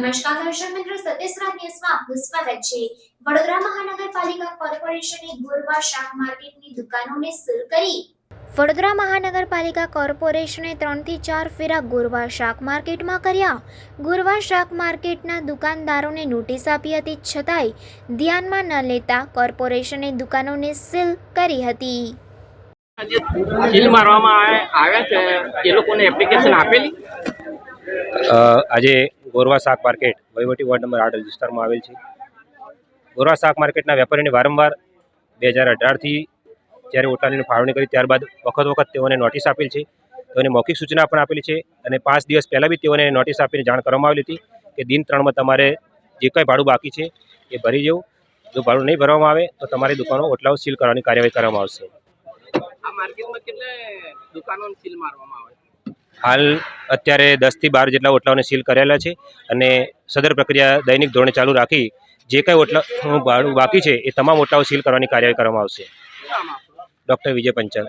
નમસ્કાર દર્શક મિત્રો સત્યસરાજ ન્યૂઝમાં આપનું સ્વાગત છે. વડોદરા મહાનગરપાલિકા કોર્પોરેશને ગુરવા શાક માર્કેટની દુકાનોને સીલ કરી. વડોદરા મહાનગરપાલિકા કોર્પોરેશને ત્રણથી ચાર ફેરા ગુરવા શાક માર્કેટમાં કર્યા. ગુરવા શાક માર્કેટના દુકાનદારોને નોટિસ આપી હતી છતાંય ધ્યાનમાં ન લેતા કોર્પોરેશને દુકાનોને સીલ કરી હતી. સીલ મારવામાં આવે- આવે છે. એ લોકોને એપ્લિકેશન આપેલી? આજે ગોરવા શાક માર્કેટ, વહીવટી વોર્ડ નંબર આઠ વિસ્તારમાં આવેલ છે. ગોરવા શાક માર્કેટના વેપારીને વારંવાર બે હજાર અઢારથી જ્યારે ઓટાલીની ફાળવણી કરી ત્યારબાદ વખત વખત તેઓને નોટિસ આપેલ છે. તેઓને મૌખિક સૂચના પણ આપેલી છે અને પાંચ દિવસ પહેલાં બી તેઓને નોટિસ આપીને જાણ કરવામાં આવેલી હતી કે દિન ત્રણમાં તમારે જે કંઈ ભાડું બાકી છે એ ભરી જવું જો ભાડું નહીં ભરવામાં આવે તો તમારી દુકાનો ઓટલાઓ સીલ કરવાની કાર્યવાહી કરવામાં આવશે. દુકાનો સીલ મારવામાં હાલ અત્યારે દસથી બાર જેટલા ઓટલાઓને સીલ કરેલા છે અને સદર પ્રક્રિયા દૈનિક ધોરણે ચાલુ રાખી જે કાંઈ ઓટલા ભાડું બાકી છે એ તમામ ઓટલાઓ સીલ કરવાની કાર્યવાહી કરવામાં આવશે. ડૉક્ટર વિજય પંચાલ.